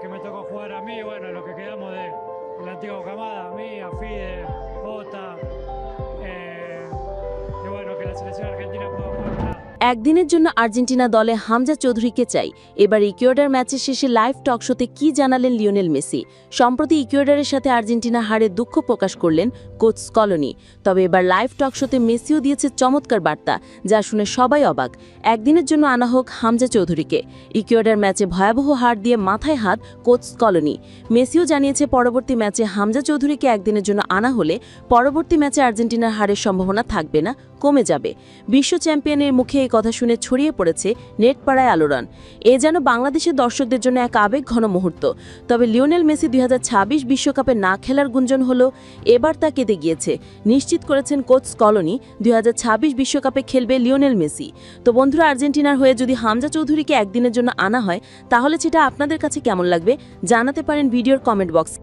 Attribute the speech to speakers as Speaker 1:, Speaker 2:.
Speaker 1: que, me tocó jugar a mí, bueno, lo que quedamos de la antigua camada, a mí, a Fide, Jota, eh, y bueno, que la selección argentina nada.
Speaker 2: একদিনের জন্য Argentina দলে হামজা চৌধুরীকে চাই। এবার Ecuador ম্যাচের শেষে live টক শোতে কি জানালেন লিওনেল মেসি? সম্প্রতি ইকুয়েডারের সাথে আর্জেন্টিনা হারে দুঃখ প্রকাশ করলেন কোচ কলোনি তবে এবার লাইভ টক শোতে মেসিও দিয়েছে চমৎকার বার্তা, যা শুনে সবাই অবাক। একদিনের জন্য আনা হোক হামজা চৌধুরীকে। ইকুয়েডার ম্যাচে ভয়াবহ হার দিয়ে মাথায় হাত কোচ কলোনি মেসিও জানিয়েছে পরবর্তী ম্যাচে হামজা চৌধুরীকে একদিনের জন্য আনা হলে পরবর্তী ম্যাচে আর্জেন্টিনার হারের সম্ভাবনা থাকবে না, কমে যাবে। বিশ্ব চ্যাম্পিয়নের মুখে এই কথা শুনে ছড়িয়ে পড়েছে নেটপাড়ায় আলোড়ন। এ যেন বাংলাদেশের দর্শকদের জন্য এক আবেগ ঘন মুহূর্ত। তবে লিওনেল মেসি দুই বিশ্বকাপে না খেলার গুঞ্জন হলো, এবার তা কেঁদে গিয়েছে। নিশ্চিত করেছেন কোচ কলোনি দুই বিশ্বকাপে খেলবে লিওনেল মেসি। তো বন্ধুরা, আর্জেন্টিনার হয়ে যদি হামজা চৌধুরীকে একদিনের জন্য আনা হয়, তাহলে সেটা আপনাদের কাছে কেমন লাগবে? জানাতে পারেন ভিডিওর কমেন্ট বক্স।